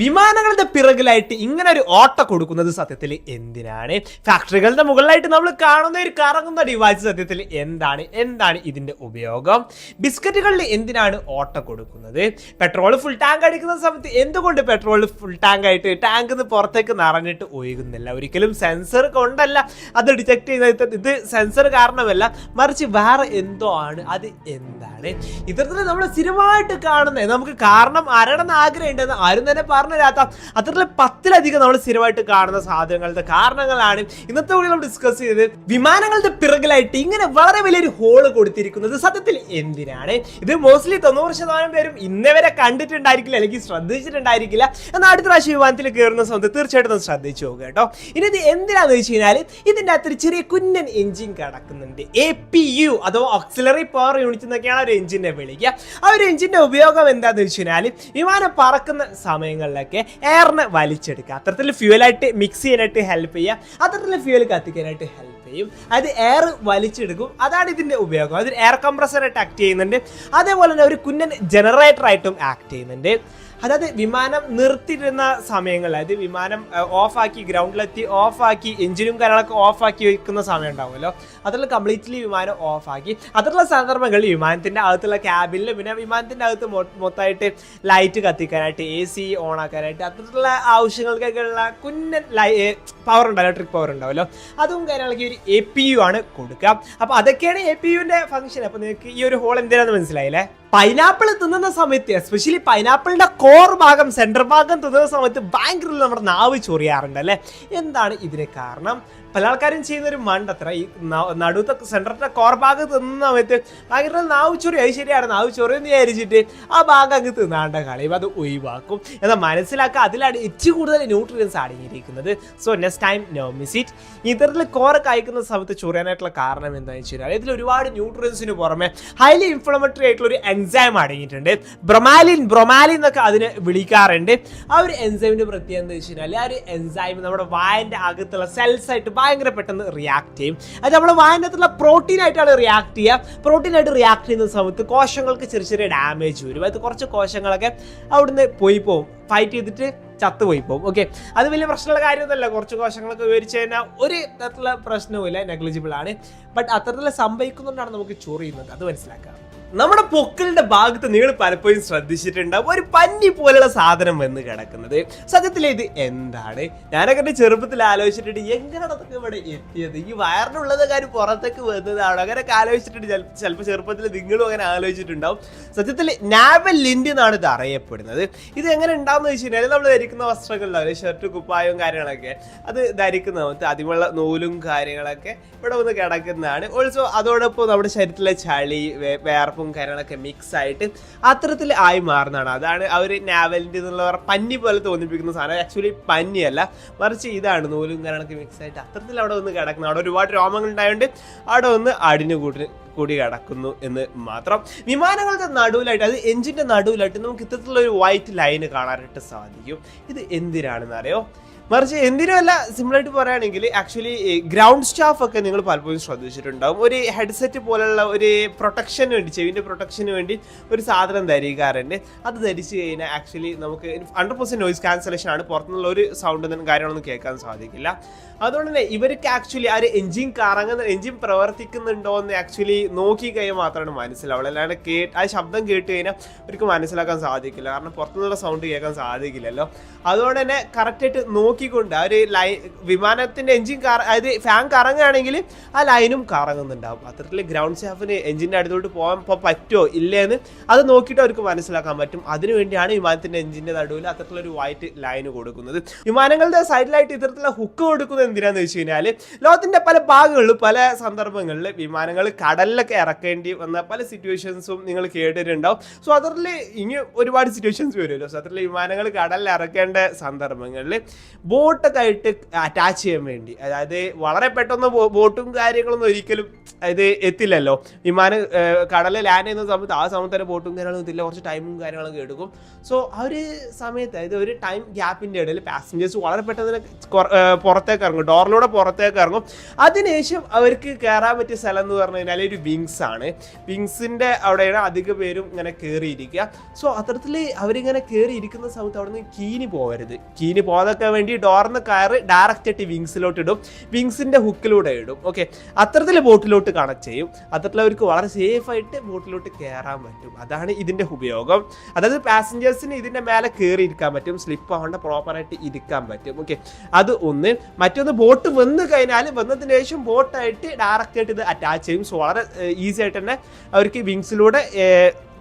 വിമാനങ്ങളുടെ പിറകിലായിട്ട് ഇങ്ങനെ ഒരു ഓട്ട കൊടുക്കുന്നത് സത്യത്തിൽ എന്തിനാണ്? ഫാക്ടറികളുടെ മുകളിലായിട്ട് നമ്മൾ കാണുന്ന ഒരു കറങ്ങുന്ന ഡിവൈസ് സത്യത്തിൽ എന്താണ്? എന്താണ് ഇതിന്റെ ഉപയോഗം? ബിസ്ക്കറ്റുകളിൽ എന്തിനാണ് ഓട്ട കൊടുക്കുന്നത്? പെട്രോൾ ഫുൾ ടാങ്ക് അടിക്കുന്ന സമയത്ത് എന്തുകൊണ്ട് പെട്രോൾ ഫുൾ ടാങ്ക് ആയിട്ട് ടാങ്ക് നിന്ന് പുറത്തേക്ക് നിറഞ്ഞിട്ട് ഒഴുകുന്നില്ല? ഒരിക്കലും സെൻസർ കൊണ്ടല്ല അത് ഡിറ്റക്ട് ചെയ്യുന്നത് ഇത് സെൻസർ കാരണമല്ല. മറിച്ച് വേറെ എന്തോ ആണ്. അത് എന്താണ്? ഇത്തരത്തിൽ നമ്മൾ സ്ഥിരമായിട്ട് കാണുന്നത് നമുക്ക് കാരണം ആരാണെന്ന് ആഗ്രഹം ഉണ്ടെന്ന് ആരും തന്നെ തരാത്ത അത്തരത്തിൽ പത്തിലധികം നമ്മൾ സ്ഥിരമായിട്ട് കാണുന്ന സാധനങ്ങളുടെ കാരണങ്ങളാണ് ഇന്നത്തെ കൂടി നമ്മൾ ഡിസ്കസ് ചെയ്തത്. വിമാനങ്ങളുടെ പിറകിലായിട്ട് ഇങ്ങനെ വളരെ വലിയൊരു ഹോൾ കൊടുത്തിരിക്കുന്നത് സത്യത്തിൽ എന്തിനാണ്? ഇത് മോസ്റ്റ്ലി തൊണ്ണൂറ് ശതമാനം പേരും ഇന്നവരെ കണ്ടിട്ടുണ്ടായിരിക്കില്ല അല്ലെങ്കിൽ ശ്രദ്ധിച്ചിട്ടുണ്ടായിരിക്കില്ല. എന്നാൽ അടുത്ത പ്രാവശ്യം വിമാനത്തിൽ കയറുന്ന സമയത്ത് തീർച്ചയായിട്ടും ഒന്ന് ശ്രദ്ധിച്ചു പോകുക കേട്ടോ. ഇനി ഇത് എന്തിനാന്ന് വെച്ച് കഴിഞ്ഞാൽ ഇതിന്റെ അകത്തൊരു ചെറിയ കുഞ്ഞൻ എഞ്ചിൻ കിടക്കുന്നുണ്ട്. എ പി യു അഥവാ ഓക്സിലറി പവർ യൂണിറ്റ് എന്നൊക്കെയാണ് ഒരു എഞ്ചിനെ വിളിക്കുക. ആ ഒരു എഞ്ചിന്റെ ഉപയോഗം എന്താണെന്ന് വെച്ച് കഴിഞ്ഞാൽ വിമാനം പറക്കുന്ന സമയങ്ങളിലൊക്കെ എയറിനെ വലിച്ചെടുക്കുക. അത്തരത്തിൽ ഫ്യൂവലായിട്ട് മിക്സ് ചെയ്യാനായിട്ട് ഹെൽപ്പ് ചെയ്യുക. അത്തരത്തിൽ ഫ്യൂവൽ കത്തിക്കാനായിട്ട് ഹെൽപ്പ് ചെയ്യും. അത് എയർ വലിച്ചെടുക്കും. അതാണ് ഇതിന്റെ ഉപയോഗം. അതിൽ എയർ കംപ്രസറായിട്ട് ആക്ട് ചെയ്യുന്നുണ്ട്. അതേപോലെ തന്നെ ഒരു കുഞ്ഞൻ ജനറേറ്ററായിട്ടും ആക്ട് ചെയ്യുന്നുണ്ട്. അതായത് വിമാനം നിർത്തിയിരുന്ന സമയങ്ങൾ അതായത് വിമാനം ഓഫാക്കി ഗ്രൗണ്ടിലെത്തി ഓഫാക്കി എഞ്ചിനും കാര്യങ്ങളൊക്കെ ഓഫാക്കി വെക്കുന്ന സമയം ഉണ്ടാവുമല്ലോ. അതിൽ കംപ്ലീറ്റ്ലി വിമാനം ഓഫാക്കി. അതിലുള്ള സന്ദർഭങ്ങളിൽ വിമാനത്തിന്റെ അകത്തുള്ള ക്യാബിനിൽ പിന്നെ വിമാനത്തിന്റെ അകത്ത് മൊത്തമായിട്ട് ലൈറ്റ് കത്തിക്കാനായിട്ട് എ സി ഓൺ ആക്കാനായിട്ട് അത്തരത്തിലുള്ള ആവശ്യങ്ങൾക്കൊക്കെ ഉള്ള കുഞ്ഞൻ പവർ ഉണ്ടാവും ഇലക്ട്രിക് പവർ ഉണ്ടാവുമല്ലോ. അതും കാര്യങ്ങളൊക്കെ ഒരു എ പി യു ആണ് കൊടുക്കുക. അപ്പോൾ അതൊക്കെയാണ് എ പി യുവിന്റെ ഫംഗ്ഷൻ അപ്പോൾ നിങ്ങൾക്ക് ഈ ഒരു ഹോൾ എന്തിനാണെന്ന് മനസ്സിലായില്ലേ? പൈനാപ്പിൾ തിന്നുന്ന സമയത്ത് എസ്പെഷ്യലി പൈനാപ്പിളിന്റെ കോർ ഭാഗം സെന്റർ ഭാഗം തിന്നുന്ന സമയത്ത് ഭയങ്കര നമ്മുടെ നാവ് ചൊറിയാറുണ്ട് അല്ലേ? എന്താണ് ഇതിന് കാരണം? പല ആൾക്കാരും ചെയ്യുന്ന ഒരു മണ്ടത്ര ഈ നടുത്തെ സെന്ററിന്റെ കോർ ഭാഗത്ത് തിന്നുന്ന സമയത്ത് ഭയങ്കര നാവ് ചൊറി അത് ശരിയാണ് നാവ് ചൊറി എന്ന് വിചാരിച്ചിട്ട് ആ ഭാഗം അങ്ങ് തിന്നാണ്ട കളയും അത് ഒഴിവാക്കും. എന്നാൽ മനസ്സിലാക്കുക അതിലാണ് ഏറ്റവും കൂടുതൽ ന്യൂട്രിയൻസ് അടങ്ങിയിരിക്കുന്നത് so next time no miss it ഇതറിൽ കോർ കായ്ക്കുന്ന സമയത്ത് ചൊറിയാനായിട്ടുള്ള കാരണം എന്താണെന്ന് വെച്ച് കഴിഞ്ഞാൽ ഇതിൽ ഒരുപാട് ന്യൂട്രിയൻസിന് പുറമെ ഹൈലി ഇൻഫ്ലമേറ്ററി ആയിട്ടുള്ള ഒരു എൻസൈം അടങ്ങിയിട്ടുണ്ട് ബ്രൊമാലിൻ ബ്രൊമാലിൻ എന്നൊക്കെ അതിനെ വിളിക്കാറുണ്ട്. ആ ഒരു എൻസൈമിന്റെ പ്രത്യേകത എന്താ വെച്ച് കഴിഞ്ഞാൽ ആ ഒരു എൻസൈം നമ്മുടെ വായന്റെ അകത്തുള്ള സെൽസ് ആയിട്ട് ഭയങ്കര പെട്ടെന്ന് റിയാക്ട് ചെയ്യും. അത് നമ്മുടെ വായനത്തിലുള്ള പ്രോട്ടീനായിട്ടാണ് റിയാക്ട് ചെയ്യുക. പ്രോട്ടീൻ ആയിട്ട് റിയാക്ട് ചെയ്യുന്ന സമയത്ത് കോശങ്ങൾക്ക് ചെറിയ ചെറിയ ഡാമേജ് വരും. അത് കുറച്ച് കോശങ്ങളൊക്കെ അവിടുന്ന് പോയി പോകും. ഫൈറ്റ് ചെയ്തിട്ട് ചത്തുപോയി പോകും. ഓക്കെ അത് വലിയ പ്രശ്നമുള്ള കാര്യമൊന്നുമല്ല. കുറച്ച് കോശങ്ങളൊക്കെ വിവരിച്ചു കഴിഞ്ഞാൽ ഒരു തരത്തിലുള്ള പ്രശ്നവുമില്ല. നെഗ്ലിജിബിൾ ആണ്. ബട്ട് അത്തരത്തിൽ സംഭവിക്കുന്നുണ്ടാണ് നമുക്ക് ചോറിയുന്നത് അത് മനസ്സിലാക്കാം നമ്മുടെ പൊക്കിളിന്റെ ഭാഗത്ത് നിങ്ങൾ പലപ്പോഴും ശ്രദ്ധിച്ചിട്ടുണ്ടാവും ഒരു പഞ്ഞി പോലെയുള്ള സാധനം വന്ന് കിടക്കുന്നത്. സത്യത്തിൽ ഇത് എന്താണ്? ഞാനൊക്കെ ചെറുപ്പത്തിൽ ആലോചിച്ചിട്ടുണ്ട് എങ്ങനെ അതൊക്കെ ഇവിടെ എത്തിയത്? ഈ വയറിനുള്ളത് കാര്യം പുറത്തേക്ക് വന്നതാണ്? അങ്ങനെയൊക്കെ ആലോചിച്ചിട്ടുണ്ട്. ചിലപ്പോൾ ചെറുപ്പത്തിൽ നിങ്ങളും അങ്ങനെ ആലോചിച്ചിട്ടുണ്ടാവും. സത്യത്തിൽ നാവൽ ലിൻഡ് എന്നാണ് ഇത് അറിയപ്പെടുന്നത്. ഇത് എങ്ങനെ ഉണ്ടാവുന്ന വെച്ച് കഴിഞ്ഞാൽ നമ്മൾ ധരിക്കുന്ന വസ്ത്രങ്ങളിലാവില്ലേ ഷർട്ട് കുപ്പായവും കാര്യങ്ങളൊക്കെ അത് ധരിക്കുന്ന നമുക്ക് അതിമുള്ള നൂലും കാര്യങ്ങളൊക്കെ ഇവിടെ വന്ന് കിടക്കുന്നതാണ്. ഓൾസോ അതോടൊപ്പം നമ്മുടെ ശരീരത്തിലെ ചളി വേ- വേർപ്പും കാര്യങ്ങളൊക്കെ മിക്സ് ആയിട്ട് അത്തരത്തിൽ ആയി മാറുന്നതാണ്. അതാണ് ഒരു നാവലിന്റെ എന്നുള്ള പഞ്ഞി പോലെ തോന്നിപ്പിക്കുന്ന സാധനം. ആക്ച്വലി പഞ്ഞിയല്ല മറിച്ച് ഇതാണ് നൂലും കാര്യങ്ങളൊക്കെ മിക്സ് ആയിട്ട് അത്തരത്തിൽ അവിടെ ഒന്ന് കിടക്കുന്നത് അവിടെ ഒരുപാട് രോമങ്ങൾ ഉണ്ടായതുകൊണ്ട് അവിടെ ഒന്ന് അടിഞ്ഞു കൂട്ടി കൂടി കിടക്കുന്നു എന്ന് മാത്രം. വിമാനങ്ങളുടെ നടുവിലായിട്ട് അത് എഞ്ചിന്റെ നടുവിലായിട്ട് നമുക്ക് ഇത്തരത്തിലുള്ള ഒരു വൈറ്റ് ലൈന് കാണാനായിട്ട് സാധിക്കും. ഇത് എന്തിനാണെന്ന് അറിയോ മറിച്ച് എന്തിനുമല്ല സിമ്പിളായിട്ട് പറയുകയാണെങ്കിൽ ആക്ച്വലി ഗ്രൗണ്ട് സ്റ്റാഫ് ഒക്കെ നിങ്ങൾ പലപ്പോഴും ശ്രദ്ധിച്ചിട്ടുണ്ടാവും. ഒരു ഹെഡ്സെറ്റ് പോലുള്ള ഒരു പ്രൊട്ടക്ഷന് വേണ്ടി ചെവിന്റെ പ്രൊട്ടക്ഷന് വേണ്ടി ഒരു സാധനം ധരിക്കാറുണ്ട്. അത് ധരിച്ചു കഴിഞ്ഞാൽ ആക്ച്വലി നമുക്ക് ഹൺഡ്രഡ് പെർസെന്റ് നോയിസ് ക്യാൻസലേഷൻ ആണ്. പുറത്തുനിന്നുള്ള ഒരു സൗണ്ട് ഒന്നും കാര്യങ്ങളൊന്നും കേൾക്കാൻ സാധിക്കില്ല. അതുകൊണ്ട് തന്നെ ഇവർക്ക് ആക്ച്വലി ആ ഒരു എഞ്ചിൻ കറങ്ങുന്ന എഞ്ചിൻ പ്രവർത്തിക്കുന്നുണ്ടോ എന്ന് ആക്ച്വലി നോക്കി കഴിഞ്ഞാൽ മാത്രമാണ് മനസ്സിലാവുള്ളൂ. അല്ലാണ്ട് കേട്ട് ആ ശബ്ദം കേട്ട് കഴിഞ്ഞാൽ അവർക്ക് മനസ്സിലാക്കാൻ സാധിക്കില്ല. കാരണം പുറത്തുനിന്നുള്ള സൗണ്ട് കേൾക്കാൻ സാധിക്കില്ലല്ലോ. അതുകൊണ്ട് തന്നെ കറക്റ്റായിട്ട് നോക്കിക്കൊണ്ട് ആ ഒരു ലൈ വിമാനത്തിന്റെ എഞ്ചിൻ അതായത് ഫാൻ കറങ്ങുകയാണെങ്കിൽ ആ ലൈനും കറങ്ങുന്നുണ്ടാവും. അത്തരത്തിൽ ഗ്രൗണ്ട് സ്റ്റാഫിന് എഞ്ചിന്റെ അടുത്തോട്ട് പോകാൻ ഇപ്പോൾ പറ്റുമോ ഇല്ലേന്ന് അത് നോക്കിയിട്ട് അവർക്ക് മനസ്സിലാക്കാൻ പറ്റും. അതിനുവേണ്ടിയാണ് വിമാനത്തിന്റെ എഞ്ചിന്റെ നടുവിൽ അത്തരത്തിലൊരു വൈറ്റ് ലൈൻ കൊടുക്കുന്നത്. വിമാനങ്ങളുടെ സൈഡിലായിട്ട് ഇത്തരത്തിലുള്ള ഹുക്ക് കൊടുക്കുന്നത് എന്തിനാന്ന് വെച്ച് കഴിഞ്ഞാൽ ലോകത്തിന്റെ പല ഭാഗങ്ങളിലും പല സന്ദർഭങ്ങളിൽ വിമാനങ്ങൾ കടലിലൊക്കെ ഇറക്കേണ്ടി വന്ന പല സിറ്റുവേഷൻസും നിങ്ങൾ കേട്ടിട്ടുണ്ടാവും. സോ അതറിൽ ഇനി ഒരുപാട് സിറ്റുവേഷൻസ് വരുമല്ലോ. സോ അതറിൽ വിമാനങ്ങൾ കടലിൽ ഇറക്കേണ്ട സന്ദർഭങ്ങളിൽ ബോട്ടൊക്കെ ആയിട്ട് അറ്റാച്ച് ചെയ്യാൻ വേണ്ടി. അതായത് വളരെ പെട്ടെന്ന് ബോട്ടും കാര്യങ്ങളൊന്നും ഒരിക്കലും ഇത് എത്തില്ലല്ലോ. വിമാനം കടലിൽ ലാൻഡ് ചെയ്യുന്ന സമയത്ത് ആ സമയത്ത് തന്നെ ബോട്ടും കാര്യങ്ങളും എത്തില്ല. കുറച്ച് ടൈമും കാര്യങ്ങളൊക്കെ എടുക്കും. സോ ആ ഒരു സമയത്ത് അതായത് ഒരു ടൈം ഗ്യാപ്പിന്റെ ഇടയിൽ പാസഞ്ചേഴ്സ് വളരെ പെട്ടെന്ന് പുറത്തേക്ക് ഇറങ്ങും. ഡോറിലൂടെ പുറത്തേക്ക് ഇറങ്ങും. അതിനുശേഷം അവർക്ക് കയറാൻ പറ്റിയ സ്ഥലം എന്ന് പറഞ്ഞു കഴിഞ്ഞാൽ ഒരു വിങ്സ് ആണ്. വിങ്സിന്റെ അവിടെയാണ് അധിക പേരും ഇങ്ങനെ കയറിയിരിക്കുക സോ അത്തരത്തിൽ അവരിങ്ങനെ കയറിയിരിക്കുന്ന സമയത്ത് അവിടെ നിന്ന് കീനി പോകരുത് കീനി പോകാതൊക്കെ വേണ്ടി ഡോറിന്ന് കയറി ഡയറക്റ്റ് ആയിട്ട് വിങ്സിലോട്ട് ഇടും. വിങ്സിന്റെ ഹുക്കിലൂടെ ഇടും. ഓക്കെ അത്തരത്തിൽ ബോട്ടിലോട്ട് കണക്ട് ചെയ്യും. അത്തരത്തിൽ അവർക്ക് വളരെ സേഫ് ആയിട്ട് ബോട്ടിലോട്ട് കയറാൻ പറ്റും. അതാണ് ഇതിന്റെ ഉപയോഗം. അതായത് പാസഞ്ചേഴ്സിന് ഇതിന്റെ മേലെ കയറി ഇരിക്കാൻ പറ്റും. സ്ലിപ്പ് ആവേണ്ട പ്രോപ്പറായിട്ട് ഇരിക്കാൻ പറ്റും. ഓക്കെ അത് ഒന്ന്. മറ്റൊന്ന് ബോട്ട് വന്ന് കഴിഞ്ഞാൽ വന്നതിന് ശേഷം ബോട്ടായിട്ട് ഡയറക്റ്റ് ആയിട്ട് ഇത് അറ്റാച്ച് ചെയ്യും. സോ വളരെ ഈസി ആയിട്ട് തന്നെ അവർക്ക് വിങ്സിലൂടെ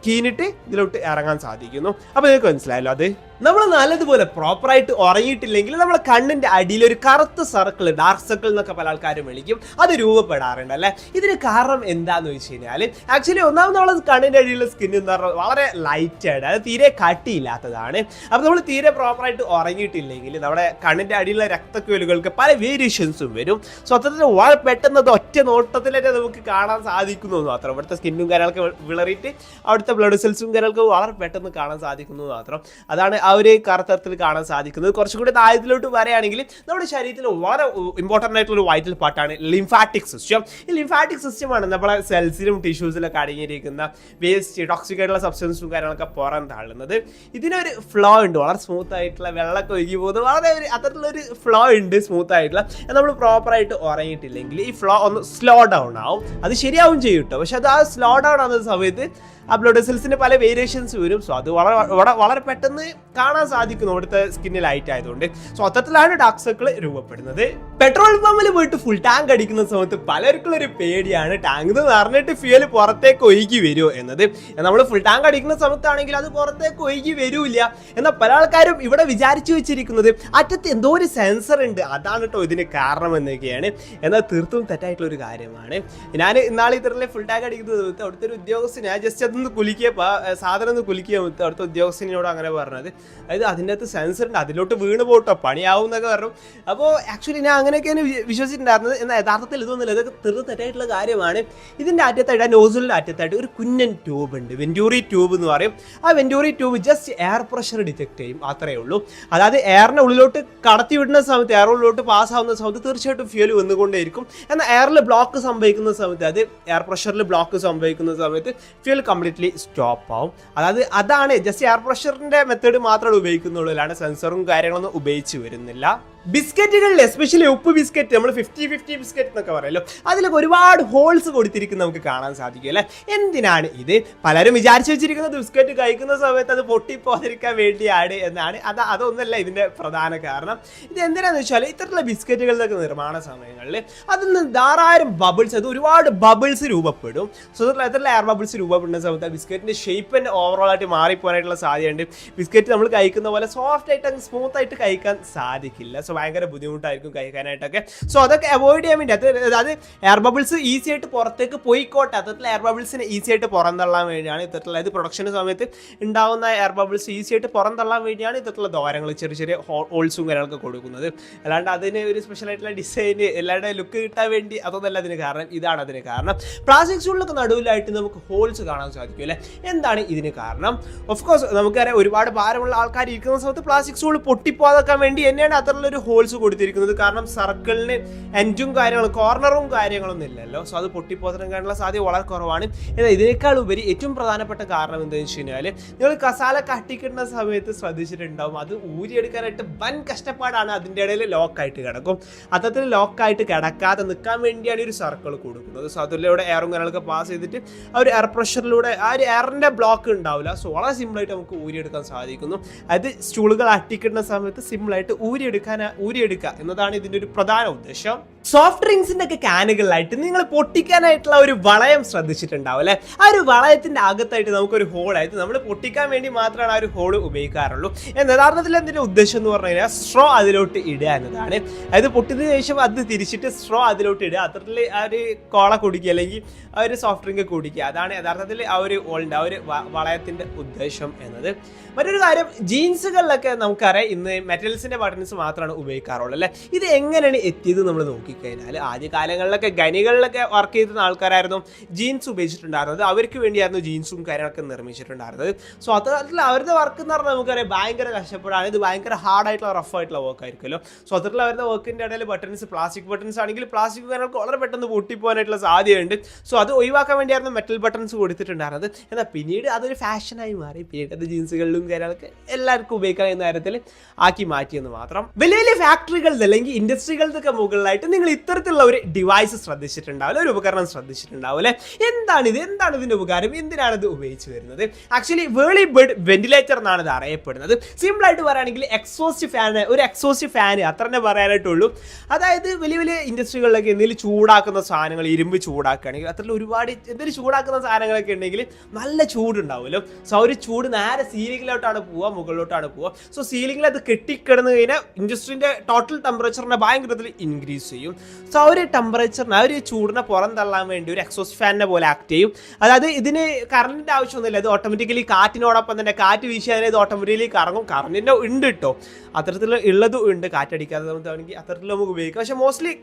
കീനിട്ട് ഇതിലോട്ട് ഇറങ്ങാൻ സാധിക്കുന്നു. അപ്പോൾ നിങ്ങൾക്ക് മനസ്സിലായല്ലോ അത്? നമ്മൾ നല്ലതുപോലെ പ്രോപ്പറായിട്ട് ഉറങ്ങിയിട്ടില്ലെങ്കിൽ നമ്മുടെ കണ്ണിന്റെ അടിയിൽ ഒരു കറുത്ത സർക്കിൾ ഡാർക്ക് സർക്കിൾ എന്നൊക്കെ പല ആൾക്കാരും വിളിക്കും. അത് രൂപപ്പെടാറുണ്ട് അല്ലേ? ഇതിന് കാരണം എന്താന്ന് വെച്ച് കഴിഞ്ഞാൽ ആക്ച്വലി ഒന്നാമത് നമ്മൾ കണ്ണിന്റെ അടിയിലുള്ള സ്കിൻ എന്ന് പറഞ്ഞാൽ വളരെ ലൈറ്റ് ആണ്. അത് തീരെ കട്ടിയില്ലാത്തതാണ്. അപ്പോൾ നമ്മൾ തീരെ പ്രോപ്പറായിട്ട് ഉറങ്ങിയിട്ടില്ലെങ്കിൽ നമ്മുടെ കണ്ണിന്റെ അടിയിലുള്ള രക്തക്കുലുകൾക്ക് പല വേരിയേഷൻസും വരും. സോ അത്തരത്തിൽ വളരെ പെട്ടെന്ന് അത് ഒറ്റ നോട്ടത്തിൽ തന്നെ നമുക്ക് കാണാൻ സാധിക്കുന്നു മാത്രം. ഇവിടുത്തെ സ്കിന്നും കാര്യങ്ങളൊക്കെ വിളറിയിട്ട് അവിടുത്തെ ബ്ലഡ് സെൽസും കാര്യങ്ങൾക്ക് വളരെ പെട്ടെന്ന് കാണാൻ സാധിക്കുന്നു മാത്രം. അതാണ് ആ ഒരു കറുത്തരത്തിൽ കാണാൻ സാധിക്കുന്നത്. കുറച്ചും കൂടി താഴത്തിലോട്ട് പറയുകയാണെങ്കിൽ നമ്മുടെ ശരീരത്തിൽ വളരെ ഇമ്പോർട്ടന്റ് ആയിട്ടുള്ള ഒരു വൈറ്റൽ പാർട്ടാണ് ലിംഫാറ്റിക് സിസ്റ്റം ഈ ലിംഫാറ്റിക് സിസ്റ്റമാണ് നമ്മളെ സെൽസിലും ടിഷ്യൂസിലൊക്കെ അടങ്ങിയിരിക്കുന്ന വേസ്റ്റ് ടോക്സിക് ആയിട്ടുള്ള സബ്സ്റ്റൻസും കാര്യങ്ങളൊക്കെ പുറം തള്ളുന്നത്. ഇതിനൊരു ഫ്ലോ ഉണ്ട്. വളരെ സ്മൂത്ത് ആയിട്ടുള്ള വെള്ളമൊക്കെ ഒഴുകി പോകുന്നത്. വളരെ ഒരു അത്തരത്തിലൊരു ഫ്ലോ ഉണ്ട് സ്മൂത്ത് ആയിട്ടുള്ള. നമ്മൾ പ്രോപ്പറായിട്ട് ഉറങ്ങിയിട്ടില്ലെങ്കിൽ ഈ ഫ്ലോ ഒന്ന് സ്ലോ ഡൗൺ ആവും. അത് ശരിയാവും ചെയ്യും കേട്ടോ പക്ഷെ അത് ആ സ്ലോ ഡൗൺ ആവുന്ന സമയത്ത് ആ ബ്ലഡ് സെൽസിന്റെ പല വേരിയേഷൻസ് വരും. സോ അത് വളരെ വളരെ പെട്ടെന്ന് കാണാൻ സാധിക്കുന്നു അവിടുത്തെ സ്കിന്നിൽ ലൈറ്റ് ആയതുകൊണ്ട്. സോ അത്തരത്തിലാണ് ഡാർക്ക് സർക്കിൾ രൂപപ്പെടുന്നത്. പെട്രോൾ പമ്പിൽ പോയിട്ട് ഫുൾ ടാങ്ക് അടിക്കുന്ന സമയത്ത് പലർക്കും ഒരു പേടിയാണ്. ടാങ്ക് നിറഞ്ഞിട്ട് ഫ്യൂൽ പുറത്തേക്ക് ഒഴുകി വരുമോ എന്നത്. നമ്മൾ ഫുൾ ടാങ്ക് അടിക്കുന്ന സമയത്താണെങ്കിൽ അത് പുറത്തേക്ക് ഒഴുകി വരൂല എന്നാൽ പല ആൾക്കാരും ഇവിടെ വിചാരിച്ചു വെച്ചിരിക്കുന്നത് അറ്റത്ത് എന്തോ ഒരു സെൻസർ ഉണ്ട്. അതാണ് കേട്ടോ ഇതിന് കാരണം എന്നൊക്കെയാണ്. എന്നാൽ തീർത്തും തെറ്റായിട്ടുള്ള ഒരു കാര്യമാണ്. ഞാൻ ഇന്നാളെ ഇത്തരത്തിലെ ഫുൾ ടാങ്ക് അടിക്കുന്ന സമയത്ത് അവിടുത്തെ ഒരു ഉദ്യോഗസ്ഥൻ ഞാൻ ജസ്റ്റ് അതൊന്ന് കുലിക്കിയപ്പോൾ സാധനം ഒന്ന് കുലിക്കിയ അവിടുത്തെ ഉദ്യോഗസ്ഥനോട് അങ്ങനെ പറഞ്ഞത്. അതായത് അതിന്റെ അകത്ത് സെൻസർ ഉണ്ട്. അതിലോട്ട് വീണ് പോട്ടോ. പണിയാവും എന്നൊക്കെ പറഞ്ഞു. അപ്പോൾ ആക്ച്വലി ഞാൻ അങ്ങനെയൊക്കെയാണ് വിശ്വസിച്ചിട്ടുണ്ടായിരുന്നത്. എന്നാൽ യഥാർത്ഥത്തിൽ ഇതൊന്നുമില്ല ഇതൊക്കെ തീർത്തും തെറ്റായിട്ടുള്ള കാര്യമാണ്. ഇതിന്റെ അറ്റത്തായിട്ട് ആ നോസിലിന്റെ അറ്റത്തായിട്ട് ഒരു കുഞ്ഞൻ ട്യൂബ് ഉണ്ട്. വെന്റൂറി ട്യൂബ് എന്ന് പറയും. ആ venturi tube just air pressure detect ചെയ്യും. അത്രയേ ഉള്ളൂ. അതായത് എയറിനെ ഉള്ളിലോട്ട് കടത്തി വിടുന്ന സമയത്ത് എയർ ഉള്ളിലോട്ട് പാസ് ആവുന്ന സമയത്ത് തീർച്ചയായിട്ടും ഫ്യൂൽ വന്നുകൊണ്ടേയിരിക്കും. എന്നാൽ എയറിൽ ബ്ലോക്ക് സംഭവിക്കുന്ന സമയത്ത് അത് എയർ പ്രഷറിൽ ബ്ലോക്ക് സംഭവിക്കുന്ന സമയത്ത് ഫ്യൂൽ കംപ്ലീറ്റ്ലി സ്റ്റോപ്പ് ആവും. അതായത് അതാണ് ജസ്റ്റ് എയർ പ്രഷറിന്റെ മെത്തേഡ് മാത്രമേ ഉപയോഗിക്കുന്നുള്ളൂ. അല്ലാണ്ട് സെൻസറും കാര്യങ്ങളൊന്നും ഉപയോഗിച്ച് വരുന്നില്ല. ബിസ്ക്കറ്റുകളിൽ എസ്പെഷ്യലി ഉപ്പ് ബിസ്ക്കറ്റ് നമ്മൾ ഫിഫ്റ്റി ഫിഫ്റ്റി ബിസ്ക്കറ്റ് എന്നൊക്കെ പറയല്ലോ അതിലൊക്കെ ഒരുപാട് ഹോൾസ് കൊടുത്തിരിക്കുന്ന നമുക്ക് കാണാൻ സാധിക്കും അല്ലേ? എന്തിനാണ് ഇത്? പലരും വിചാരിച്ചു വെച്ചിരിക്കുന്നത് ബിസ്ക്കറ്റ് കഴിക്കുന്ന സമയത്ത് അത് പൊട്ടിപ്പോകാതിരിക്കാൻ വേണ്ടിയാണ് എന്നാണ്. അത് അതൊന്നല്ല ഇതിന്റെ പ്രധാന കാരണം. ഇത് എന്തിനാന്ന് വെച്ചാൽ ഇത്തരത്തിലുള്ള ബിസ്ക്കറ്റുകളൊക്കെ നിർമ്മാണ സമയങ്ങളിൽ അതിൽ നിന്ന് ധാരാളം ബബിൾസ് അത് ഒരുപാട് ബബിൾസ് രൂപപ്പെടും. സോ ഇത്തരത്തിലുള്ള എയർ ബബിൾസ് രൂപപ്പെടുന്ന സമയത്ത് ആ ബിസ്ക്കറ്റിന്റെ ഷേപ്പ് തന്നെ ഓവറോൾ ആയിട്ട് മാറിപ്പോകാനായിട്ടുള്ള സാധ്യതയുണ്ട്. ബിസ്ക്കറ്റ് നമ്മൾ കഴിക്കുന്ന പോലെ സോഫ്റ്റ് ആയിട്ട് സ്മൂത്ത് ആയിട്ട് കഴിക്കാൻ സാധിക്കില്ല. സോ ഭയങ്കര ബുദ്ധിമുട്ടായിരിക്കും കഴിക്കാനായിട്ടൊക്കെ. സോ അതൊക്കെ അവോയ്ഡ് ചെയ്യാൻ വേണ്ടി. അത് അതായത് എയർ ബബിൾസ് ഈസി ആയിട്ട് പുറത്തേക്ക് പോയിക്കോട്ടെ. അത്തരത്തിൽ എയർ ബബിൾസിനെ ഈസി ആയിട്ട് പുറന്തള്ളാൻ വേണ്ടിയാണ് ഇത്തരത്തിലുള്ള അതായത് പ്രൊഡക്ഷന് സമയത്ത് ഉണ്ടാവുന്ന എയർ ബബിൾസ് ഈസി ആയിട്ട് പുറന്തള്ളാൻ വേണ്ടിയാണ് ഇത്തരത്തിലുള്ള ദ്വാരങ്ങൾ ചെറിയ ചെറിയ ഹോൾസും കാര്യങ്ങളൊക്കെ കൊടുക്കുന്നത്. അല്ലാണ്ട് അതിന് ഒരു സ്പെഷ്യൽ ആയിട്ടുള്ള ഡിസൈൻ എല്ലാവരുടെ ലുക്ക് കിട്ടാൻ വേണ്ടി അതൊന്നല്ല അതിന് കാരണം ഇതാണ് അതിന് കാരണം. പ്ലാസ്റ്റിക് സ്റ്റൂളിലൊക്കെ നടുവിലായിട്ട് നമുക്ക് ഹോൾസ് കാണാൻ സാധിക്കും അല്ലേ? എന്താണ് ഇതിന് കാരണം? ഓഫ് കോഴ്സ് നമുക്കറിയാം ഒരുപാട് ഭാരമുള്ള ആൾക്കാർ ഇരിക്കുന്ന സമയത്ത് പ്ലാസ്റ്റിക് സ്റ്റൂൾ പൊട്ടിപ്പോകാതൊക്കെ വേണ്ടി തന്നെയാണ് അത്തരത്തിലൊരു ഹോൾസ് കൊടുത്തിരിക്കുന്നത് കാരണം സർക്കിളിന് എൻഡും കാര്യങ്ങളും കോർണറും കാര്യങ്ങളൊന്നും ഇല്ലല്ലോ. സോ അത് പൊട്ടിപ്പോകാനുള്ള സാധ്യത വളരെ കുറവാണ്. എന്നാൽ ഇതിനേക്കാൾ ഉപരി ഏറ്റവും പ്രധാനപ്പെട്ട കാരണം എന്താണെന്ന് വെച്ച് കഴിഞ്ഞാൽ നിങ്ങൾ കസാല കട്ടിക്കിടുന്ന സമയത്ത് ശ്രദ്ധിച്ചിട്ടുണ്ടാവും. അത് ഊരിയെടുക്കാനായിട്ട് വൻ കഷ്ടപ്പാടാണ് അതിന്റെ ഇടയിൽ ലോക്കായിട്ട് കിടക്കും. അത്തരത്തിൽ ലോക്കായിട്ട് കിടക്കാതെ നിൽക്കാൻ വേണ്ടിയാണ് ഒരു സർക്കിൾ കൊടുക്കുന്നത്. സോ അതിലൂടെ എയറും കാര്യങ്ങളൊക്കെ പാസ് ചെയ്തിട്ട് ആ ഒരു എയർ പ്രഷറിലൂടെ ആ ഒരു എയറിന്റെ ബ്ലോക്ക് ഉണ്ടാവില്ല. സോ വളരെ സിമ്പിളായിട്ട് നമുക്ക് ഊരിയെടുക്കാൻ സാധിക്കുന്നു. അത് സ്റ്റൂളുകൾ അട്ടിക്കിടുന്ന സമയത്ത് സിമ്പിളായിട്ട് ഊരിയെടുക്കാൻ ഊരിയെടുക്കുക എന്നതാണ് ഇതിന്റെ ഒരു പ്രധാന ഉദ്ദേശം. സോഫ്റ്റ് ഡ്രിങ്ക്സിന്റെ ഒക്കെ ക്യാനുകളിലായിട്ട് നിങ്ങൾ പൊട്ടിക്കാനായിട്ടുള്ള ഒരു വളയം ശ്രദ്ധിച്ചിട്ടുണ്ടാവും അല്ലെ? ആ ഒരു വളയത്തിന്റെ അകത്തായിട്ട് നമുക്കൊരു ഹോളായിട്ട് നമ്മൾ പൊട്ടിക്കാൻ വേണ്ടി മാത്രമാണ് ആ ഒരു ഹോൾ ഉപയോഗിക്കാറുള്ളൂ. എന്നാൽ യഥാർത്ഥത്തിൽ എന്തിന്റെ ഉദ്ദേശം എന്ന് പറഞ്ഞു കഴിഞ്ഞാൽ സ്ട്രോ അതിലോട്ട് ഇടുക എന്നതാണ്. അതായത് പൊട്ടിയതിനു ശേഷം അത് തിരിച്ചിട്ട് സ്ട്രോ അതിലോട്ട് ഇടുക. അത്തരത്തിൽ ആ ഒരു കോള കുടിക്കുക അല്ലെങ്കിൽ ആ ഒരു സോഫ്റ്റ് ഡ്രിങ്ക് കുടിക്കുക. അതാണ് യഥാർത്ഥത്തിൽ ആ ഒരു ഹോളിന്റെ ആ ഒരു വളയത്തിന്റെ ഉദ്ദേശം എന്നത്. മറ്റൊരു കാര്യം ജീൻസുകളിലൊക്കെ നമുക്കറിയാം ഇന്ന് മെറ്റൽസിന്റെ ബട്ടൺസ് മാത്രമാണ് ഉപയോഗിക്കാറുള്ളൂ അല്ലെ? ഇത് എങ്ങനെയാണ് എത്തിയത് നമ്മൾ നോക്കിക്കഴിഞ്ഞാൽ ആദ്യ കാലങ്ങളിലൊക്കെ ഗനികളിലൊക്കെ വർക്ക് ചെയ്തിരുന്ന ആൾക്കാരായിരുന്നു ജീൻസ് ഉപയോഗിച്ചിട്ടുണ്ടായിരുന്നത്. അവർക്ക് വേണ്ടിയായിരുന്നു ജീൻസും കാര്യങ്ങളൊക്കെ നിർമ്മിച്ചിട്ടുണ്ടായിരുന്നത്. സോ അത്തരത്തിൽ അവരുടെ വർക്ക് എന്ന് പറഞ്ഞാൽ നമുക്കറിയാം ഭയങ്കര കഷ്ടപ്പെടാണ്. ഇത് ഭയങ്കര ഹാർഡായിട്ടുള്ള റഫ് ആയിട്ടുള്ള വർക്ക് ആയിരിക്കുമല്ലോ. സോ അത്തരത്തിൽ അവരുടെ വർക്കിന്റെ ഇടയിൽ ബട്ടൺസ് പ്ലാസ്റ്റിക് ബട്ടൺസ് ആണെങ്കിൽ പ്ലാസ്റ്റിക് കാര്യങ്ങൾക്ക് വളരെ പെട്ടെന്ന് പൊട്ടിപ്പോകാനായിട്ടുള്ള സാധ്യതയുണ്ട്. സോ അത് ഒഴിവാക്കാൻ വേണ്ടിയായിരുന്നു മെറ്റൽ ബട്ടൺസ് കൊടുത്തിട്ടുണ്ടായിരുന്നത്. എന്നാൽ പിന്നീട് അതൊരു ഫാഷനായി മാറി. പിന്നീട് അത് ജീൻസുകളിലും കാര്യങ്ങളൊക്കെ എല്ലാവർക്കും ഉപയോഗിക്കാൻ എന്ന കാര്യത്തിൽ ആക്കി മാറ്റിയെന്ന് മാത്രം. വലിയ വലിയ ഫാക്ടറികളിൽ അല്ലെങ്കിൽ ഇൻഡസ്ട്രികളിലൊക്കെ മുകളിലായിട്ട് നിങ്ങൾ ഇത്തരത്തിലുള്ള ഒരു ഡിവൈസ് ശ്രദ്ധിച്ചിട്ടുണ്ടാവില്ല ഒരു ഉപകരണം ശ്രദ്ധിച്ചിട്ടുണ്ടാവില്ലേ. എന്താണ് ഇത്? എന്താണ് ഇതിന്റെ ഉപകാരം? എന്തിനാണ് ഇത് ഉപയോഗിച്ച് വരുന്നത്? ആക്ച്വലി വേളി ബെഡ് വെന്റിലേറ്റർ എന്നാണ് ഇത് അറിയപ്പെടുന്നത്. സിമ്പിൾ ആയിട്ട് പറയുകയാണെങ്കിൽ എക്സോസ്റ്റ് ഫാൻ ഒരു എക്സോസ്റ്റ് ഫാൻ അത്ര തന്നെ പറയാനായിട്ടുള്ളൂ. അതായത് വലിയ വലിയ ഇൻഡസ്ട്രികളിലൊക്കെ എന്തെങ്കിലും ചൂടാക്കുന്ന സാധനങ്ങൾ ഇരുമ്പ് ചൂടാക്കുകയാണെങ്കിൽ അത്ര ഒരുപാട് എന്തെങ്കിലും ചൂടാക്കുന്ന സാധനങ്ങളൊക്കെ ഉണ്ടെങ്കിൽ നല്ല ചൂടുണ്ടാവുമല്ലോ. സോ ഒരു ചൂട് നേരെ സീലിംഗിലോട്ടാണ് പോവുക മുകളിലോട്ടാണ് പോവുക. സോ സീലിംഗിൽ അത് കെട്ടിക്കിടന്ന് കഴിഞ്ഞാൽ ഇൻഡസ്ട്രീന്റെ ടോട്ടൽ ടെമ്പറേച്ചറിനെ ഭയങ്കരത്തിൽ ഇൻക്രീസ് ചെയ്യും. സോ ആ ഒരു ടെമ്പറേച്ചറിന് ആ ഒരു ചൂടിനെ പുറം തള്ളാൻ വേണ്ടി ഒരു എക്സോസ് ഫാനിനെ പോലെ ആക്ട് ചെയ്യും. അതായത് ഇതിന് കറണ്ടിന്റെ ആവശ്യമൊന്നുമില്ല. ഇത് ഓട്ടോമാറ്റിക്കലി കാറ്റിനോടൊപ്പം തന്നെ കാറ്റ് വീശിയാൽ ഇത് ഓട്ടോമാറ്റിക്കലി കറങ്ങും. കറണ്ടിന്റെ ഉണ്ട് കേട്ടോ അത്തരത്തിൽ ഉള്ളതും ഉണ്ട്. കാറ്റടിക്കാതെ നമുക്ക് അത്തരത്തിൽ നമുക്ക് ഉപയോഗിക്കാം. പക്ഷേ മോസ്റ്റ്ലി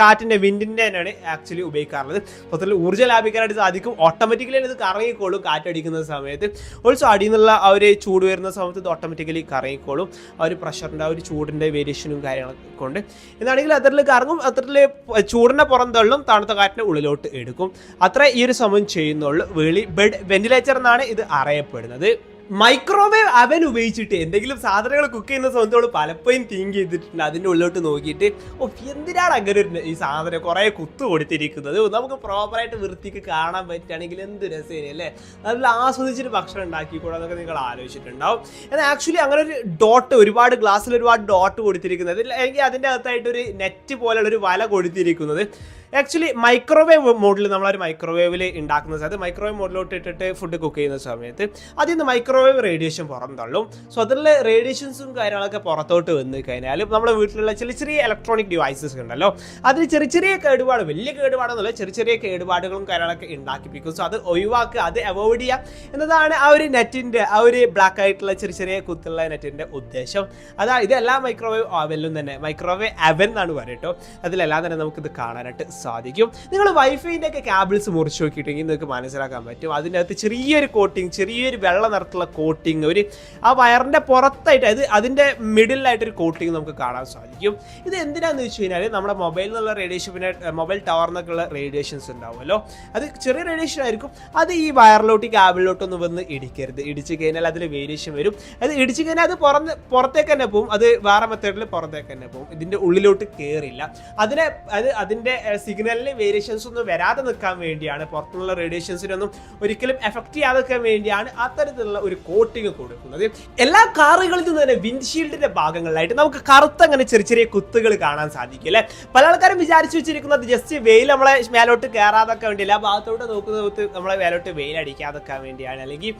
കാറ്റിന്റെ വിൻഡിന്റെ തന്നെയാണ് ആക്ച്വലി ഉപയോഗിക്കാറുള്ളത്. അത്തരത്തിൽ ഊർജം ലാഭിക്കാനായിട്ട് സാധിക്കും. ഓട്ടോമാറ്റിക്കലി ഇത് കറങ്ങിക്കോളും കാറ്റടിക്കുന്ന സമയത്ത്. ഓൾസോ അടിയിൽ നിന്നുള്ള ആ ഒരു ചൂട് വരുന്ന സമയത്ത് ഇത് ഓട്ടോമാറ്റിക്കലി കറങ്ങിക്കോളും. ആ ഒരു പ്രഷറിന്റെ ആ ഒരു ചൂടിന്റെ വേരിയേഷനും കാര്യങ്ങളൊക്കെ കൊണ്ട്. എന്നാണെങ്കിൽ അത്തരത്തിൽ കറങ്ങും. അത്തരത്തിൽ ചൂടിനെ പുറന്തള്ളും തണുത്ത കാറ്റിനെ ഉള്ളിലോട്ട് എടുക്കും. അത്ര ഈ ഒരു സമയം ചെയ്യുന്നുള്ളൂ. വെളി ബെഡ് വെന്റിലേറ്റർ എന്നാണ് ഇത് അറിയപ്പെടുന്നത്. മൈക്രോവേവ് അവൻ ഉപയോഗിച്ചിട്ട് എന്തെങ്കിലും സാധനങ്ങൾ കുക്ക് ചെയ്യുന്ന സമയത്തോട് പലപ്പോഴും തിങ്ക് ചെയ്തിട്ടുണ്ട്. അതിന്റെ ഉള്ളിലോട്ട് നോക്കിയിട്ട് ഓ എന്തിനാണ് അങ്ങനെ ഒരു ഈ സാധനം കുറേ കുത്തു കൊടുത്തിരിക്കുന്നത്? നമുക്ക് പ്രോപ്പറായിട്ട് വൃത്തിക്ക് കാണാൻ പറ്റുകയാണെങ്കിൽ എന്ത് രസം അല്ലേ? നല്ല ആസ്വദിച്ചിട്ട് ഭക്ഷണം ഉണ്ടാക്കിക്കൂടാന്നൊക്കെ നിങ്ങൾ ആലോചിച്ചിട്ടുണ്ടാവും. എന്നാൽ ആക്ച്വലി അങ്ങനെ ഒരു ഡോട്ട് ഒരുപാട് ഗ്ലാസ്സിൽ ഒരുപാട് ഡോട്ട് കൊടുത്തിരിക്കുന്നത്. അല്ലെങ്കിൽ അതിന്റെ അകത്തായിട്ട് ഒരു നെറ്റ് പോലെയുള്ള ഒരു വല കൊടുത്തിരിക്കുന്നത്. ആക്ച്വലി മൈക്രോവേവ് മോഡിൽ നമ്മളൊരു മൈക്രോവേവിൽ ഉണ്ടാക്കുന്ന സമയത്ത് മൈക്രോവേവ് മോഡിലോട്ട് ഇട്ടിട്ട് ഫുഡ് കുക്ക് ചെയ്യുന്ന സമയത്ത് അതിൽ നിന്ന് മൈക്രോവേവ് റേഡിയേഷൻ പുറന്തള്ളും സോ അതിലെ റേഡിയേഷൻസും കാര്യങ്ങളൊക്കെ പുറത്തോട്ട് വന്ന് കഴിഞ്ഞാൽ നമ്മുടെ വീട്ടിലുള്ള ചെറിയ ചെറിയ ഇലക്ട്രോണിക് ഡിവൈസസ് ഉണ്ടല്ലോ. അതിൽ ചെറിയ ചെറിയ കേടുപാട് വലിയ കേടുപാടൊന്നുമില്ല ചെറിയ ചെറിയ കേടുപാടുകളും കാര്യങ്ങളൊക്കെ ഉണ്ടാക്കിപ്പിക്കും. സോ അത് ഒഴിവാക്കുക അത് അവോയ്ഡ് ചെയ്യുക എന്നതാണ് ആ ഒരു നെറ്റിന്റെ ആ ഒരു ബ്ലാക്ക് ആയിട്ടുള്ള ചെറിയ ചെറിയ കുത്തുള്ള നെറ്റിന്റെ ഉദ്ദേശം. അതാ ഇതെല്ലാം മൈക്രോവേവ് അവലും തന്നെ മൈക്രോവേവ് അവൻ എന്നാണ് പറയട്ടോ അതിലെല്ലാം തന്നെ നമുക്കിത് കാണാനായിട്ട് സാധിക്കും. നിങ്ങൾ വൈഫൈന്റെ ഒക്കെ ക്യാബിൾസ് മുറിച്ച് നോക്കിയിട്ടെങ്കിൽ നിങ്ങൾക്ക് മനസ്സിലാക്കാൻ പറ്റും. അതിന്റെ അകത്ത് ചെറിയൊരു കോട്ടിങ് ചെറിയൊരു വെള്ള നിറത്തുള്ള കോട്ടിങ് ഒരു ആ വയറിന്റെ പുറത്തായിട്ട് അത് അതിന്റെ മിഡിലായിട്ടൊരു കോട്ടിങ് നമുക്ക് കാണാൻ സാധിക്കും. ഇത് എന്തിനാന്ന് വെച്ച് കഴിഞ്ഞാൽ നമ്മുടെ മൊബൈലിൽ നിന്നുള്ള റേഡിയേഷൻ പിന്നെ മൊബൈൽ ടവറിൽ ഉള്ള റേഡിയേഷൻസ് ഉണ്ടാവുമല്ലോ. അത് ചെറിയ റേഡിയേഷൻ ആയിരിക്കും. അത് ഈ വയറിലോട്ട് ക്യാബിളിലോട്ടൊന്ന് വന്ന് ഇടിക്കരുത്. ഇടിച്ച് കഴിഞ്ഞാൽ അതിൽ വേരിയേഷൻ വരും. അത് ഇടിച്ച് കഴിഞ്ഞാൽ അത് പുറന്ന് പുറത്തേക്ക് തന്നെ പോകും അത് വേറെ മെത്തേഡിൽ പുറത്തേക്ക് തന്നെ പോകും ഇതിന്റെ ഉള്ളിലോട്ട് കയറില്ല അതിനെ അത് അതിന്റെ സിഗ്നലിന് വേരിയേഷൻസ് ഒന്നും വരാതെ നിൽക്കാൻ വേണ്ടിയാണ്. പുറത്തുള്ള റേഡിയേഷൻസിനൊന്നും ഒരിക്കലും എഫക്ട് ചെയ്യാതെ നിൽക്കാൻ വേണ്ടിയാണ് അത്തരത്തിലുള്ള ഒരു കോട്ടിങ് കൊടുക്കുന്നത്. എല്ലാ കാറുകളിൽ നിന്ന് തന്നെ വിൻഡ്ഷീൽഡിന്റെ ഭാഗങ്ങളിലായിട്ട് നമുക്ക് കറുത്ത അങ്ങനെ ചെറിയ ചെറിയ കുത്തുകൾ കാണാൻ സാധിക്കും അല്ലെ? പല ആൾക്കാരും വിചാരിച്ചു വെച്ചിരിക്കുന്നത് ജസ്റ്റ് വെയിൽ നമ്മളെ മേലോട്ട് കയറാതൊക്കെ വേണ്ടി എല്ലാ ഭാഗത്തോട്ട് നോക്കുന്ന നമ്മളെ മേലോട്ട് വെയിൽ അടിക്കാതൊക്കെ വേണ്ടിയാണ്. അല്ലെങ്കിൽ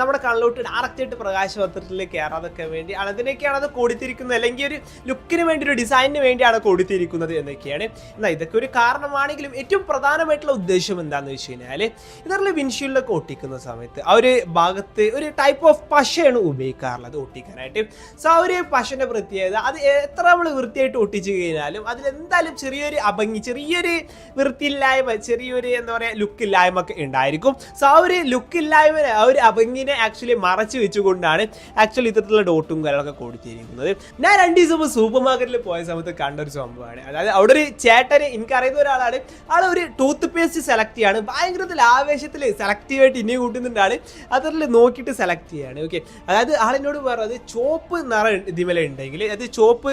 നമ്മുടെ കണ്ണിലോട്ട് ഡയറക്റ്റ് ആയിട്ട് പ്രകാശപത്രത്തിൽ കയറാതൊക്കെ വേണ്ടി അതിനൊക്കെയാണ് അത് കൊടുത്തിരിക്കുന്നത്. അല്ലെങ്കിൽ ഒരു ലുക്കിന് വേണ്ടി ഒരു ഡിസൈനിന് വേണ്ടിയാണ് കൊടുത്തിരിക്കുന്നത് എന്നൊക്കെയാണ്. എന്നാൽ ഇതൊക്കെ ഒരു കാരണമാണെങ്കിലും ഏറ്റവും പ്രധാനമായിട്ടുള്ള ഉദ്ദേശം എന്താണെന്ന് വെച്ച് കഴിഞ്ഞാൽ ഇതറിൽ വിൻഷീൽഡൊക്കെ ഒട്ടിക്കുന്ന സമയത്ത് ആ ഒരു ഭാഗത്ത് ഒരു ടൈപ്പ് ഓഫ് പശയാണ് ഉപയോഗിക്കാറുള്ളത് ഒട്ടിക്കാനായിട്ട്. സോ ആ ഒരു പശന്റെ പ്രത്യേകത അത് എത്ര നമ്മൾ വൃത്തിയായിട്ട് ഒട്ടിച്ചു കഴിഞ്ഞാലും അതിലെന്തായാലും ചെറിയൊരു അഭംഗി ചെറിയൊരു വൃത്തിയില്ലായ്മ ചെറിയൊരു എന്താ പറയുക ലുക്ക് ഇല്ലായ്മ ഒക്കെ ഉണ്ടായിരിക്കും. സോ ആ ഒരു ലുക്ക് ഇല്ലായ്മ ആ ഒരു അഭംഗിനെ ആക്ച്വലി മറച്ചു വെച്ചുകൊണ്ടാണ് ആക്ച്വലി ഇത്തരത്തിലുള്ള ഡോട്ടും കാര്യങ്ങളൊക്കെ കൊടുത്തിരിക്കുന്നത്. ഞാൻ രണ്ട് ദിവസം സൂപ്പർ മാർക്കറ്റിൽ പോയ സമയത്ത് കണ്ട ഒരു സംഭവമാണ്. അതായത് അവിടെ ഒരു ചേട്ടന് എനിക്കറിയുന്ന ഉള്ള ഒരാളാണ്. ആൾ ഒരു ടൂത്ത് പേസ്റ്റ് സെലക്ട് ചെയ്യാണ്. ഭയങ്കരത്തിൽ ആവേശത്തിൽ സെലക്റ്റീവായിട്ട് ഇനി കൂട്ടുന്നുണ്ടാണ് അതിൽ നോക്കിയിട്ട് സെലക്ട് ചെയ്യാണ്. ഓക്കെ അതായത് ആളിനോട് പറഞ്ഞത് ചോപ്പ് നിറ ഇതിമല ഉണ്ടെങ്കിൽ അത് ചോപ്പ്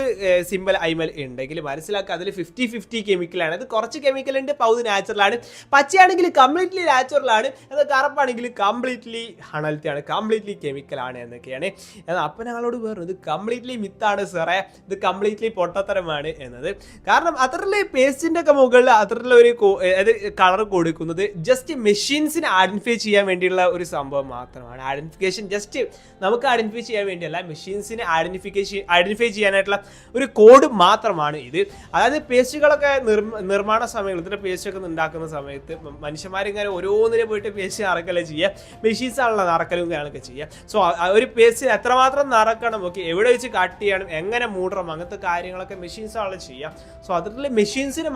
സിമ്പിൾ അയിമൽ ഉണ്ടെങ്കിൽ മനസ്സിലാക്കുക അതിൽ ഫിഫ്റ്റി ഫിഫ്റ്റി കെമിക്കലാണ് അത് കുറച്ച് കെമിക്കൽ ഉണ്ട് പൗത് നാച്ചുറലാണ് പച്ചയാണെങ്കിൽ കംപ്ലീറ്റ്ലി നാച്ചുറലാണ് അത് കറുപ്പാണെങ്കിൽ കംപ്ലീറ്റ്ലി ഹണൽത്തിയാണ് കംപ്ലീറ്റ്ലി കെമിക്കലാണ് എന്നൊക്കെയാണ്. എന്നാൽ അപ്പം ഞങ്ങളോട് പറഞ്ഞത് കംപ്ലീറ്റ്ലി മിത്താണ് സാറേ. ഇത് കംപ്ലീറ്റ്ലി പൊട്ടത്തരമാണ് എന്നത്. കാരണം അത്രയും പേസ്റ്റിന്റെ ഒക്കെ മുകളിൽ അത്തരത്തിലുള്ള ഒരു അതായത് കളർ കൊടുക്കുന്നത് ജസ്റ്റ് മെഷീൻസിനെ ഐഡന്റിഫൈ ചെയ്യാൻ വേണ്ടിയുള്ള ഒരു സംഭവം മാത്രമാണ്. ഐഡന്റിഫിക്കേഷൻ ജസ്റ്റ് നമുക്ക് ഐഡന്റിഫൈ ചെയ്യാൻ വേണ്ടിയല്ല മെഷീൻസിനെ ഐഡന്റിഫിക്കേഷൻ ഐഡന്റിഫൈ ചെയ്യാനായിട്ടുള്ള ഒരു കോഡ് മാത്രമാണ് ഇത്. അതായത് പേസ്റ്റുകളൊക്കെ നിർമ്മാണ സമയത്ത് പേസ്റ്റൊക്കെ ഉണ്ടാക്കുന്ന സമയത്ത് മനുഷ്യന്മാരിങ്ങനെ ഓരോന്നിനെ പോയിട്ട് പേസ്റ്റ് നിറക്കല്ലേ ചെയ്യുക? മെഷീൻസ് ആണല്ലോ നിറക്കലും കാര്യങ്ങളൊക്കെ ചെയ്യുക. സോ ഒരു പേസ്റ്റ് എത്രമാത്രം നടക്കണം ഓക്കെ എവിടെ വെച്ച് കട്ട് ചെയ്യണം എങ്ങനെ മൂടണം അങ്ങനത്തെ കാര്യങ്ങളൊക്കെ മെഷീൻസ് ആണല്ലോ ചെയ്യുക. സോ അതിൽ മെഷീൻസിന്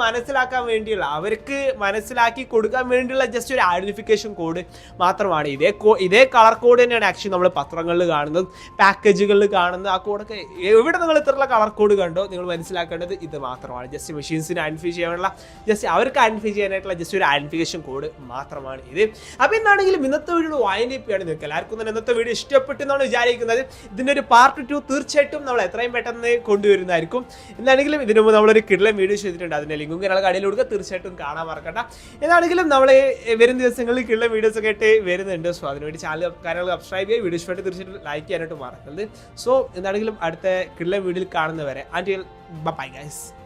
മനസ്സിലാക്കാൻ വേണ്ടിയുള്ള അവർക്ക് മനസ്സിലാക്കി കൊടുക്കാൻ വേണ്ടിയുള്ള ജസ്റ്റ് ഒരു ഐഡന്റിഫിക്കേഷൻ കോഡ് മാത്രമാണ്. ഇതേ കോ ഇതേ കളർ കോഡ് തന്നെയാണ് ആക്ച്വലി നമ്മൾ പത്രങ്ങളിൽ കാണുന്നത് പാക്കേജുകളിൽ കാണുന്നത്. ആ കോഡൊക്കെ എവിടെ നിങ്ങൾ ഇത്രയുള്ള കളർ കോഡ് കണ്ടോ നിങ്ങൾ മനസ്സിലാക്കേണ്ടത് ഇത് മാത്രമാണ്. ജസ്റ്റ് മെഷീൻസിന് ഐഡന്റിഫൈ ചെയ്യാനുള്ള ജസ്റ്റ് അവർക്ക് ഐഡന്റിഫൈ ചെയ്യാനായിട്ടുള്ള ജസ്റ്റ് ഒരു ഐഡന്റിഫിക്കേഷൻ കോഡ് മാത്രമാണ് ഇത്. അപ്പോൾ എന്താണെങ്കിലും ഇന്നത്തെ വീഡിയോ വായനയാണ് നിങ്ങൾക്ക് എല്ലാവർക്കും തന്നെ ഇന്നത്തെ വീഡിയോ ഇഷ്ടപ്പെട്ടു എന്നാണ് വിചാരിക്കുന്നത്. ഇതിന്റെ ഒരു പാർട്ട് ടു തീർച്ചയായിട്ടും നമ്മൾ എത്രയും പെട്ടെന്ന് കൊണ്ടുവരുന്നതായിരിക്കും. എന്താണെങ്കിലും ഇതിനു മുമ്പ് നമ്മളൊരു കിടലം വീഡിയോ ചെയ്തിട്ടുണ്ട്. അതിന്റെ ലിങ്കും കാര്യങ്ങൾ കടയിൽ കൊടുക്കുക തീർച്ചയായിട്ടും കാണാൻ മറക്കണ്ട. ഏതാണെങ്കിലും നമ്മൾ വരും ദിവസങ്ങളിൽ കിടലം വീഡിയോസ് ഒക്കെ ആയിട്ട് വരുന്നുണ്ട്. സോ അതിനുവേണ്ടി ചാനൽ കാര്യങ്ങൾ സബ്സ്ക്രൈബ് ചെയ്യുക. വീഡിയോ ഇഷ്ടമായിട്ട് തീർച്ചയായിട്ടും ലൈക്ക് ചെയ്യാനായിട്ട് മറക്കരുത്. സോ എന്താണെങ്കിലും അടുത്ത കിള്ള വീഡിയോയിൽ കാണുന്നവരെ ആൻഡ് ബൈ ഗൈസ്